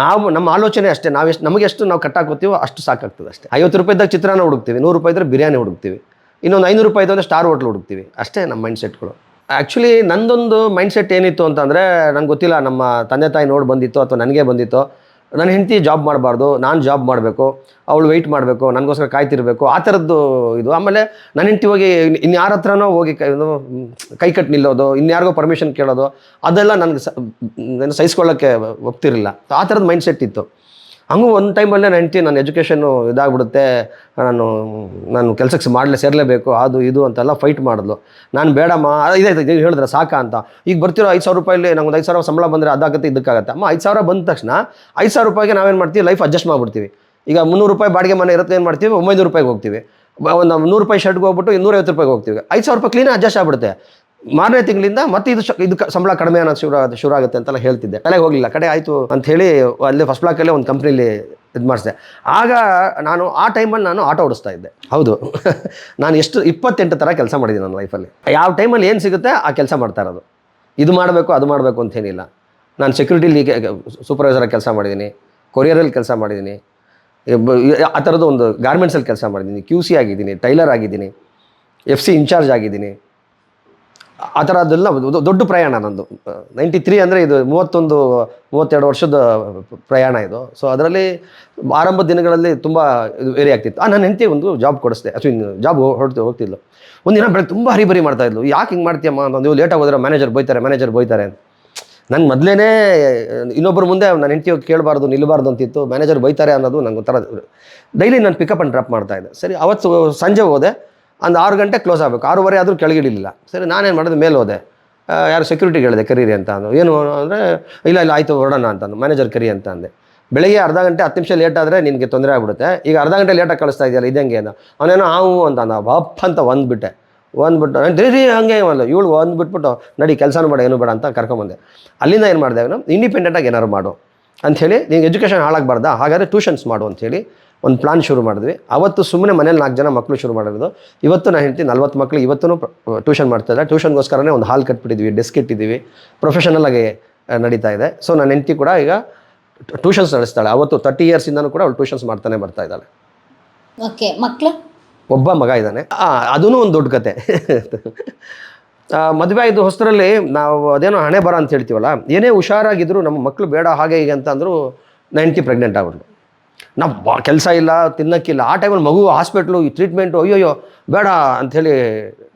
ನಾವು, ನಮ್ಮ ಆಲೋಚನೆ ಅಷ್ಟೇ, ನಾವು ಎಷ್ಟು ನಮಗೆ ಎಷ್ಟು ನಾವು ಕಟ್ಟಾಕೋತೀವೋ ಅಷ್ಟು ಸಾಕಾಗ್ತದೆ ಅಷ್ಟೇ. ಐವತ್ತು ರೂಪಾಯಿದಾಗ ಚಿತ್ರಾನ್ನ ಹುಡುಕ್ತೀವಿ, ನೂರು ರೂಪಾಯಿ ಇದ್ರೆ ಬಿರಿಯಾನಿ ಹುಡುಕ್ತೀವಿ, ಇನ್ನೊಂದು ಐನೂರು ರೂಪಾಯಿ ಇದ್ದರೆ ಸ್ಟಾರ್ ಹೋಟ್ಲು ಹುಡುಕ್ತೀವಿ. ಅಷ್ಟೇ ನಮ್ಮ ಮೈಂಡ್ ಸೆಟ್ಗಳು ಆ್ಯಕ್ಚುಲಿ ನಂದೊಂದು ಮೈಂಡ್ ಸೆಟ್ ಏನಿತ್ತು ಅಂತಂದರೆ, ನಂಗೆ ಗೊತ್ತಿಲ್ಲ, ನಮ್ಮ ತಂದೆ ತಾಯಿ ನೋಡಿ ಬಂದಿತ್ತು ಅಥವಾ ನನಗೆ ಬಂದಿತ್ತು ನನ್ನ ಹೆಂಡತಿ ಜಾಬ್ ಮಾಡಬಾರ್ದು, ನಾನು ಜಾಬ್ ಮಾಡಬೇಕು, ಅವಳು ವೆಯ್ಟ್ ಮಾಡಬೇಕು, ನನಗೋಸ್ಕರ ಕಾಯ್ತಿರಬೇಕು, ಆ ಥರದ್ದು ಇದು. ಆಮೇಲೆ ನನ್ನ ಹೆಂಡತಿ ಹೋಗಿ ಇನ್ಯಾರ ಹತ್ರನೋ ಹೋಗಿ ಕೈ ಕೈ ನಿಲ್ಲೋದು ಇನ್ಯಾರಿಗೋ ಪರ್ಮಿಷನ್ ಕೇಳೋದು, ಅದೆಲ್ಲ ನನಗೆ ಸಹಿಸ್ಕೊಳ್ಳೋಕ್ಕೆ ಒಪ್ತಿರಲಿಲ್ಲ. ಆ ಥರದ ಮೈಂಡ್ ಸೆಟ್ ಇತ್ತು. ಹಂಗೂ ಒಂದು ಟೈಮಲ್ಲೇ ನನ್ನ ಹೆಂಡ್ತೀನಿ ನನ್ನ ಎಜುಕೇಷನ್ನು ಇದಾಗ್ಬಿಡುತ್ತೆ, ನಾನು ನಾನು ಕೆಲಸಕ್ಕೆ ಮಾಡಲೇ ಸೇರಲೇಬೇಕು, ಅದು ಇದು ಅಂತೆಲ್ಲ ಫೈಟ್ ಮಾಡಿದ್ಲು. ನಾನು ಬೇಡಮ್ಮ ಇದಾಯ್ತು ಹೇಳಿದ್ರೆ ಸಾಕಾ ಅಂತ. ಈಗ ಬರ್ತಿರೋ ಐದು ಸಾವಿರ ರೂಪಾಯಲ್ಲಿ ನಂಗೆ ಒಂದು ಐದು ಸಾವಿರ ಸಂಬಳ ಬಂದರೆ ಅದಾಗುತ್ತೆ ಇದಕ್ಕಾಗತ್ತೆ ಅಮ್ಮ, ಐದು ಸಾವಿರ ಬಂದ ತಕ್ಷಣ ಐದು ಸಾವಿರ ರೂಪಾಯಿಗೆ ನಾವೇನು ಮಾಡ್ತೀವಿ ಲೈಫ್ ಅಡ್ಜಸ್ಟ್ ಮಾಡ್ಬಿಡ್ತೀವಿ. ಈಗ ಮುನ್ನೂರು ರೂಪಾಯಿ ಬಾಡಿಗೆ ಮನೆ ಇರುತ್ತೆ, ಏನು ಮಾಡ್ತೀವಿ, ಒಂಬೈನೂರು ರೂಪಾಯಿಗೆ ಹೋಗ್ತೀವಿ. ಒಂದು ನೂರು ರೂಪಾಯಿ ಶರ್ಟ್ಗೆ ಹೋಗ್ಬಿಟ್ಟು ಇನ್ನೂರೈವತ್ತು ರೂಪಾಯಿಗೆ ಹೋಗ್ತೀವಿ. ಐದು ಸಾವಿರ ರೂಪಾಯಿ ಕ್ಲೀನ್ ಅಡ್ಜಸ್ಟ್ ಆಗ್ಬಿಡುತ್ತೆ. ಮಾರನೇ ತಿಂಗಳಿಂದ ಮತ್ತೆ ಇದು ಶ- ಇದು ಸಂಬಳ ಕಡಿಮೆ ಅನ್ನೋದು ಶುರು ಶುರು ಆಗುತ್ತೆ ಅಂತೆಲ್ಲ ಹೇಳ್ತಿದ್ದೆ. ತಲೆಗೆ ಹೋಗಲಿಲ್ಲ. ಕಡೆ ಆಯಿತು ಅಂತ ಹೇಳಿ ಅಲ್ಲಿ ಫಸ್ಟ್ ಬ್ಲಾಕಲ್ಲೇ ಒಂದು ಕಂಪ್ನಿಲಿ ಇದು ಮಾಡಿಸಿದೆ. ಆಗ ನಾನು ಆ ಟೈಮಲ್ಲಿ ನಾನು ಆಟೋ ಓಡಿಸ್ತಾ ಇದ್ದೆ. ಹೌದು. ನಾನು ಎಷ್ಟು ಇಪ್ಪತ್ತೆಂಟು ಥರ ಕೆಲಸ ಮಾಡಿದ್ದೀನಿ ನನ್ನ ಲೈಫಲ್ಲಿ ಯಾವ ಟೈಮಲ್ಲಿ ಏನು ಸಿಗುತ್ತೆ ಆ ಕೆಲಸ ಮಾಡ್ತಾ ಇರೋದು. ಇದು ಮಾಡಬೇಕು ಅದು ಮಾಡಬೇಕು ಅಂತೇನಿಲ್ಲ ನಾನು ಸೆಕ್ಯೂರಿಟಿಲಿ ಸೂಪರ್ವೈಸರಾಗಿ ಕೆಲಸ ಮಾಡಿದ್ದೀನಿ. ಕೊರಿಯರಲ್ಲಿ ಕೆಲಸ ಮಾಡಿದ್ದೀನಿ. ಆ ಥರದ್ದು ಒಂದು ಗಾರ್ಮೆಂಟ್ಸಲ್ಲಿ ಕೆಲಸ ಮಾಡಿದ್ದೀನಿ. ಕ್ಯೂ ಸಿ ಆಗಿದ್ದೀನಿ ಟೈಲರ್ ಆಗಿದ್ದೀನಿ. ಎಫ್ ಸಿ ಇನ್ಚಾರ್ಜ್ ಆಗಿದ್ದೀನಿ. ಆ ಥರದ್ದೆಲ್ಲ ಒಂದು ದೊಡ್ಡ ಪ್ರಯಾಣ ನಂದು. ನೈಂಟಿ ತ್ರೀ ಅಂದರೆ ಇದು ಮೂವತ್ತೊಂದು, ಮೂವತ್ತೆರಡು ವರ್ಷದ ಪ್ರಯಾಣ ಇದು. ಸೊ ಅದರಲ್ಲಿ ಆರಂಭ ದಿನಗಳಲ್ಲಿ ತುಂಬ ಇದು ವೇರಿ ಆಗ್ತಿತ್ತು. ಆ ನನ್ನ ಹೆಂಡತಿ ಒಂದು ಜಾಬ್ ಕೊಡಿಸ್ದೆ. ಅಥವಾ ಜಾಬ್ ಹೊರಡ್ತು ಹೋಗ್ತಿದ್ಲು. ಒಂದಿನ ಬೆಳಗ್ಗೆ ತುಂಬ ಹರಿಬರಿ ಮಾಡ್ತಾ ಇದ್ಲು. ಯಾಕೆ ಹಿಂಗೆ ಮಾಡ್ತೀಯಮ್ಮ ಅಂತ ನೀವು ಲೇಟಾಗಿ ಹೋದ್ರೆ ಮ್ಯಾನೇಜರ್ ಬೈತಾರೆ ಮ್ಯಾನೇಜರ್ ಬೈತಾರೆ ಅಂತ. ನನ್ನ ಮೊದಲೇ ಇನ್ನೊಬ್ಬರ ಮುಂದೆ ನನ್ನ ಹೆಂಡತಿ ಕೇಳಬಾರ್ದು ನಿಲ್ಲಬಾರ್ದು ಅಂತಿತ್ತು. ಮ್ಯಾನೇಜರ್ ಬೈತಾರೆ ಅನ್ನೋದು ನನಗೆ ಒಂಥರ ಡೈಲಿ ನಾನು ಪಿಕಪ್ ಆ್ಯಂಡ್ ಡ್ರಾಪ್ ಮಾಡ್ತಾ ಇದ್ದೆ. ಸರಿ, ಅವತ್ತು ಸಂಜೆ ಹೋದೆ. ಒಂದು ಆರು ಗಂಟೆ ಕ್ಲೋಸ್ ಆಗಬೇಕು. ಆರೂವರೆ ಆದರೂ ಕೆಳಗಿಡಲಿಲ್ಲ. ಸರಿ, ನಾನೇನು ಮಾಡಿದೆ? ಮೇಲೆ ಹೋದೆ. ಯಾರು ಸೆಕ್ಯೂರಿಟಿ ಹೇಳಿದೆ ಕರೀರಿ ಅಂತ ಅಂದು. ಏನು ಅಂದರೆ, ಇಲ್ಲ ಇಲ್ಲ, ಆಯಿತು, ಹೊರಡೋಣ ಅಂತಂದು ಮ್ಯಾನೇಜರ್ ಕರಿ ಅಂತ ಅಂದೆ. ಬೆಳಗ್ಗೆ ಅರ್ಧ ಗಂಟೆ ಹತ್ತು ನಿಮಿಷ ಲೇಟ್ ಆದರೆ ನಿನಗೆ ತೊಂದರೆ ಆಗ್ಬಿಡುತ್ತೆ. ಈಗ ಅರ್ಧ ಗಂಟೆ ಲೇಟಾಗಿ ಕಳಿಸ್ತಾ ಇದೆಯಲ್ಲ ಇದಂಗೆ ಅಂತ. ಅವನೇನೋ ಹಾವು ಅಂತ ಅಂದ. ಬಪ್ ಅಂತ ಒಂದ್ಬಿಟ್ಟೆ ಒಂದ್ಬಿಟ್ಟು ರೀ ರೀ, ಹಂಗೆ ಅಲ್ಲ. ಇವಳು ಒಂದು ಬಿಟ್ಬಿಟ್ಟು ನಡಿ, ಕೆಲಸನೂ ಬೇಡ ಏನು ಬೇಡ ಅಂತ ಕರ್ಕೊಂಬಂದೆ. ಅಲ್ಲಿಂದ ಏನು ಮಾಡಿದೆ ಇಂಡಿಪೆಂಡೆಂಟಾಗಿ ಏನಾರು ಮಾಡು ಅಂಥೇಳಿ ನೀನು ಎಜುಕೇಷನ್ ಹಾಳಾಗಬಾರ್ದಾ? ಹಾಗಾದರೆ ಟ್ಯೂಷನ್ಸ್ ಮಾಡು ಅಂಥೇಳಿ ಒಂದು ಪ್ಲಾನ್ ಶುರು ಮಾಡಿದ್ವಿ. ಅವತ್ತು ಸುಮ್ಮನೆ ಮನೇಲಿ ನಾಲ್ಕು ಜನ ಮಕ್ಕಳು ಶುರು ಮಾಡಿರೋದು. ಇವತ್ತು ನಾನು ಹೇಳ್ತೀನಿ ನಲ್ವತ್ತು ಮಕ್ಕಳು ಇವತ್ತೂ ಟ್ಯೂಷನ್ ಮಾಡ್ತಾಯಿದ್ದಾರೆ ಟ್ಯೂಷನ್ಗೋಸ್ಕರನೇ ಒಂದು ಹಾಲ್ ಕಟ್ಬಿಟ್ಟಿದ್ವಿ ಡೆಸ್ಕ್ ಇಟ್ಟಿದ್ದೀವಿ. ಪ್ರೊಫೆಷನಲ್ ಆಗಿ ನಡೀತಾ ಇದೆ. ಸೊ ನನ್ನ ಹೆಂಡತಿ ಕೂಡ ಈಗ ಟ್ಯೂಷನ್ಸ್ ನಡೆಸ್ತಾಳೆ. ಅವತ್ತು ತರ್ಟಿ ಇಯರ್ಸಿಂದನೂ ಕೂಡ ಅವಳು ಟ್ಯೂಷನ್ಸ್ ಮಾಡ್ತಾನೆ ಬರ್ತಾ ಇದ್ದಾಳೆ. ಓಕೆ ಮಕ್ಕಳು ಒಬ್ಬ ಮಗ ಇದ್ದಾನೆ. ಅದೂ ಒಂದು ದೊಡ್ಡ ಕತೆ. ಮದುವೆ ಆಗಿದ್ದು ಹೊಸರಲ್ಲಿ ನಾವು ಅದೇನೋ ಹಣೆ ಬರ ಅಂತ ಹೇಳ್ತೀವಲ್ಲ ಏನೇ ಹುಷಾರಾಗಿದ್ರು ನಮ್ಮ ಮಕ್ಕಳು ಬೇಡ ಹಾಗೆ ಹೀಗೆ ಅಂತ ಅಂದರು ನೈಂಟಿ ಪ್ರೆಗ್ನೆಂಟ್ ಆಗ್ಬಿಟ್ಲು. ನಾವು ಕೆಲಸ ಇಲ್ಲ ತಿನ್ನಕ್ಕಿಲ್ಲ ಆ ಟೈಮಲ್ಲಿ ಮಗು ಹಾಸ್ಪಿಟ್ಲು ಈ ಟ್ರೀಟ್ಮೆಂಟು ಅಯ್ಯೋಯ್ಯೋ, ಬೇಡ ಅಂಥೇಳಿ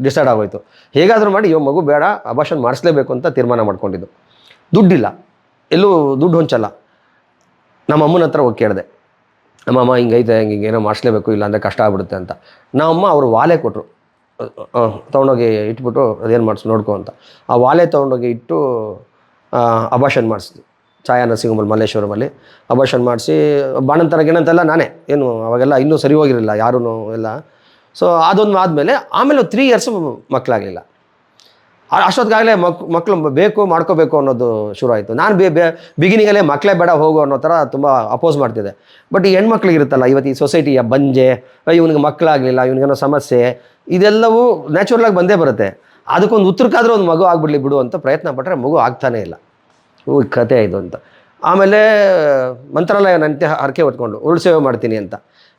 ಡಿಸೈಡ್ ಆಗೋಯ್ತು. ಹೇಗಾದರೂ ಮಾಡಿ, ಅಯ್ಯೋ, ಮಗು ಬೇಡ ಅಬಾಷನ್ ಮಾಡಿಸ್ಲೇಬೇಕು ಅಂತ ತೀರ್ಮಾನ ಮಾಡ್ಕೊಂಡಿದ್ದು. ದುಡ್ಡಿಲ್ಲ. ಎಲ್ಲೂ ದುಡ್ಡು ಹೊಂಚಲ್ಲ. ನಮ್ಮ ಅಮ್ಮನ ಹತ್ರ ಹೋಗಿ ಕೇಳಿದೆ. ನಮ್ಮಮ್ಮ ಹಿಂಗೈತೆ ಹಿಂಗೆ ಹಿಂಗೇನೋ ಮಾಡಿಸ್ಲೇಬೇಕು, ಇಲ್ಲ ಅಂದರೆ ಕಷ್ಟ ಆಗ್ಬಿಡುತ್ತೆ ಅಂತ. ನಮ್ಮಮ್ಮ ಅವರು ವಾಲೆ ಕೊಟ್ಟರು ತೊಗೊಂಡೋಗಿ ಇಟ್ಬಿಟ್ಟು ಅದೇನು ಮಾಡಿಸ್, ನೋಡ್ಕೊ ಅಂತ. ಆ ವಾಲೆ ತೊಗೊಂಡೋಗಿ ಇಟ್ಟು ಅಬಾಷನ್ ಮಾಡಿಸಿದ್ವಿ. ಛಾಯಾ ನರಸಿಂಹಮಲ್ ಮಲ್ಲೇಶ್ವರಮಲ್ಲಿ ಅಬಾಷನ್ ಮಾಡಿಸಿ, ಬಾಣಂತರ ಗಿಣಂತೆಲ್ಲ ನಾನೇ. ಏನು, ಅವಾಗೆಲ್ಲ ಇನ್ನೂ ಸರಿ ಹೋಗಿರಲಿಲ್ಲ ಯಾರೂ ಎಲ್ಲ. ಸೊ ಅದೊಂದು ಆದಮೇಲೆ ಆಮೇಲೆ ತ್ರೀ ಇಯರ್ಸು ಮಕ್ಕಳಾಗಲಿಲ್ಲ ಅಷ್ಟೊತ್ತಿಗಾಗಲೇ ಮಕ್ ಮಕ್ಕಳು ಬೇಕು, ಮಾಡ್ಕೋಬೇಕು ಅನ್ನೋದು ಶುರು ಆಯಿತು ನಾನು ಬೇ ಬೇ ಬಿಗಿನಿಂಗಲ್ಲೇ ಮಕ್ಕಳೇ ಬೇಡ, ಹೋಗು ಅನ್ನೋ ಥರ ತುಂಬ ಅಪೋಸ್ ಮಾಡ್ತಿದ್ದೆ. ಬಟ್ ಈ ಹೆಣ್ಮಕ್ಳಿಗಿರುತ್ತಲ್ಲ ಇವತ್ತು ಈ ಸೊಸೈಟಿಯ ಬಂಜೆ ಇವನಿಗೆ ಮಕ್ಕಳಾಗಲಿಲ್ಲ ಇವನಿಗೇನೋ ಸಮಸ್ಯೆ, ಇದೆಲ್ಲವೂ ನ್ಯಾಚುರಲಾಗಿ ಬಂದೇ ಬರುತ್ತೆ. ಅದಕ್ಕೊಂದು ಉತ್ತರಕ್ಕಾದ್ರೂ ಒಂದು ಮಗು ಆಗ್ಬಿಡಲಿ ಬಿಡು ಅಂತ ಪ್ರಯತ್ನ ಪಟ್ಟರೆ ಮಗು ಆಗ್ತಾನೇ ಇಲ್ಲ. ಕತೆ ಇದು ಅಂತ. ಆಮೇಲೆ ಮಂತ್ರಾಲಯ ನಂತೆ ಹರಕೆ ಹೊತ್ಕೊಂಡು, ಉರುಳು ಸೇವೆ ಮಾಡ್ತೀನಿ ಅಂತ.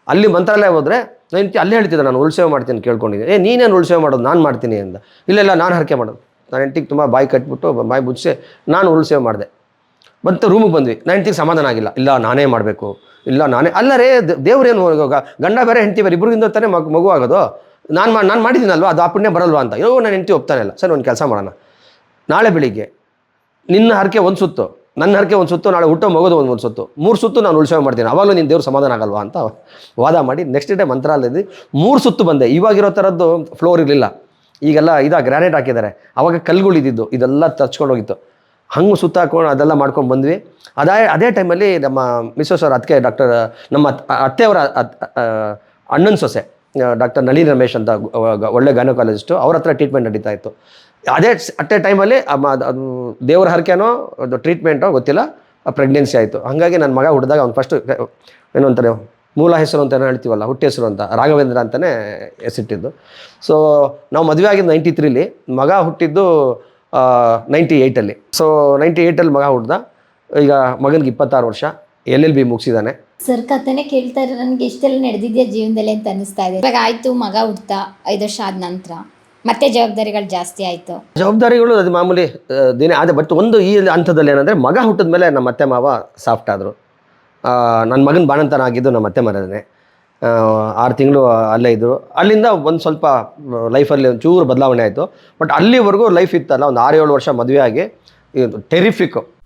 ಅಲ್ಲಿ ಮಂತ್ರಾಲಯ ಹೋದರೆ ನಾನು ಅಲ್ಲೇ ಹೇಳ್ತಿದ್ದೆ, ನಾನು ಉರುಳು ಸೇವೆ ಮಾಡ್ತೀನಿ ಕೇಳ್ಕೊಂಡಿದ್ದೆ. ಏ, ನೀನೇನು ಉರುಳು ಸೇವೆ ಮಾಡೋದು, ನಾನು ಮಾಡ್ತೀನಿ ಅಂತ ಇಲ್ಲ ಇಲ್ಲ, ನಾನು ಹರಕೆ ಮಾಡೋದು. ನನ್ನ ಹೆಂಡತಿಗೆ ತುಂಬ ಬಾಯಿ ಕಟ್ಬಿಟ್ಟು ಬಾಯಿ ಮುಚ್ಚಿಸಿ, ನಾನು ಉರುಳು ಸೇವೆ ಮಾಡಿದೆ. ಮತ್ತು ರೂಮಿಗೆ ಬಂದ್ವಿ. ನಾನು ಹೆಂಡ್ತಿಗೆ ಸಮಾಧಾನ ಆಗಿಲ್ಲ. ಇಲ್ಲ, ನಾನೇ ಮಾಡಬೇಕು. ಇಲ್ಲ, ನಾನೇ, ಅಲ್ಲ ರೇ ದೇವ್ರೇನು ಗಂಡ ಬೇರೆ ಹೆಂಡತಿ ಬೇರೆ ಇಬ್ಬರಿಗಿಂದ ತಾನೇ ಮಗು ಮಗು ಆಗೋದು. ನಾನು ಮಾಡಿ ನಾನು ಮಾಡಿದ್ದೀನಲ್ವ, ಅದು ಆ ಪುಣ್ಯ ಬರಲ್ವಾ ಅಂತ. ಯೋ ನನ್ನ ಹೆಂಡತಿ ಒಪ್ತಾನೆ ಇಲ್ಲ. ಸರ್, ಒಂದು ಕೆಲಸ ಮಾಡೋಣ. ನಾಳೆ ಬೆಳಿಗ್ಗೆ ನಿನ್ನ ಹರಕೆ ಒಂದು ಸುತ್ತು, ನನ್ನ ಹರಕೆ ಒಂದು ಸುತ್ತು, ನಾಳೆ ಹುಟ್ಟೋ ಮಗೋದು ಒಂದು ಒಂದು ಸುತ್ತು. ಮೂರು ಸುತ್ತು ನಾನು ಉಳಿಸೋ ಮಾಡ್ತೀನಿ. ಅವಾಗಲೂ ನಿನ್ನ ದೇವ್ರು ಸಮಾಧಾನ ಆಗಲ್ವಾ ಅಂತ ವಾದ ಮಾಡಿ ನೆಕ್ಸ್ಟ್ ಡೇ ಮಂತ್ರಾಲಯದಲ್ಲಿ ಮೂರು ಸುತ್ತು ಬಂದೆ. ಇವಾಗಿರೋ ಥರದ್ದು ಫ್ಲೋರ್ ಇರಲಿಲ್ಲ. ಈಗೆಲ್ಲ ಇದಾ ಗ್ರಾನೈಟ್ ಹಾಕಿದ್ದಾರೆ. ಅವಾಗ ಕಲ್ಲುಗಳಿದ್ದಿದ್ದು ಇದೆಲ್ಲ ತರ್ಚ್ಕೊಂಡು ಹೋಗಿತ್ತು. ಹಂಗೆ ಸುತ್ತ ಹಾಕೊಂಡು ಅದೆಲ್ಲ ಮಾಡ್ಕೊಂಡು ಬಂದ್ವಿ. ಅದೇ ಅದೇ ಟೈಮಲ್ಲಿ ನಮ್ಮ ಮಿಸ್ಸಸ್ ಅವ್ರ ಅದಕ್ಕೆ ಡಾಕ್ಟರ್ ನಮ್ಮ ಅತ್- ಅತ್ತೆಯವರ ಅತ್- ಅಣ್ಣನ ಸೊಸೆ ಡಾಕ್ಟರ್ ನಳಿನ್ ರಮೇಶ್ ಅಂತ ಒಳ್ಳೆ ಗೈನಕಾಲಜಿಸ್ಟು ಅವ್ರ ಹತ್ರ ಟ್ರೀಟ್ಮೆಂಟ್ ನಡೀತಾ ಇತ್ತು. ಅದೇ ಅಟ್ ಎ ಟೈಮಲ್ಲಿ ಅದು ದೇವ್ರ ಹರಕೆನೋ, ಅದು ಟ್ರೀಟ್ಮೆಂಟೋ ಗೊತ್ತಿಲ್ಲ ಪ್ರೆಗ್ನೆನ್ಸಿ ಆಯಿತು. ಹಾಗಾಗಿ ನನ್ನ ಮಗ ಹುಟ್ಟಿದಾಗ ಅವ್ನು ಫಸ್ಟ್ ಏನು ಅಂತಾರೆ, ಮೂಲ ಹೆಸರು ಅಂತ ಹೇಳ್ತೀವಲ್ಲ, ಹುಟ್ಟಿ ಹೆಸರು ಅಂತ, ರಾಘವೇಂದ್ರ ಅಂತಲೇ ಹೆಸರಿಟ್ಟಿದ್ದು. ಸೊ ನಾವು ಮದುವೆ ಆಗಿದ್ದು ನೈಂಟಿ ತ್ರೀಲಿ ಮಗ ಹುಟ್ಟಿದ್ದು ನೈಂಟಿ ಏಯ್ಟಲ್ಲಿ ಸೊ ನೈಂಟಿ ಏಯ್ಟಲ್ಲಿ ಮಗ ಹುಡ್ದ ಈಗ ಮಗನಿಗೆ ಇಪ್ಪತ್ತಾರು ವರ್ಷ, ಎಲ್ ಎಲ್ ಬಿ ಮುಗಿಸಿದ್ದಾನೆ ಸರ್, ಕಥೆನೆ ಕೇಳ್ತಾ ನನಗೆ ಇಷ್ಟೆಲ್ಲ ನಡೆದಿದೆಯಾ ಜೀವನದಲ್ಲಿ ಅಂತ ಅನಿಸ್ತಾ ಇದೆ. ಇವಾಗ ಆಯಿತು, ಮಗ ಹುಡ್ತಾ ಐದು ವರ್ಷ ಆದ ನಂತರ. ಮತ್ತೆ ಜವಾಬ್ದಾರಿಗಳು ಜಾಸ್ತಿ ಆಯಿತು. ಜವಾಬ್ದಾರಿಗಳು ಅದು ಮಾಮೂಲಿ ದಿನ ಅದೇ ಬಟ್ ಒಂದು ಈ ಹಂತದಲ್ಲಿ ಏನಂದ್ರೆ ಮಗ ಹುಟ್ಟಿದ ಮೇಲೆ ನಮ್ಮ ಅತ್ತೆ ಮಾವ ಸಾಫ್ಟ್ ಆದರು. ನನ್ನ ಮಗನ ಬಾಣಂತನ ಆಗಿದ್ದು ನಮ್ಮ ಅತ್ತೆ ಮರನೇ. ಆರು ತಿಂಗಳು ಅಲ್ಲೇ ಇದ್ದರು ಅಲ್ಲಿಂದ ಒಂದು ಸ್ವಲ್ಪ ಲೈಫಲ್ಲಿ ಒಂಚೂರು ಬದಲಾವಣೆ ಆಯಿತು. ಬಟ್ ಅಲ್ಲಿವರೆಗೂ ಲೈಫ್ ಇತ್ತಲ್ಲ, ಒಂದು ಆರು ಏಳು ವರ್ಷ ಮದುವೆ ಆಗಿ, ಇದು ಟೆರಿಫಿಕ್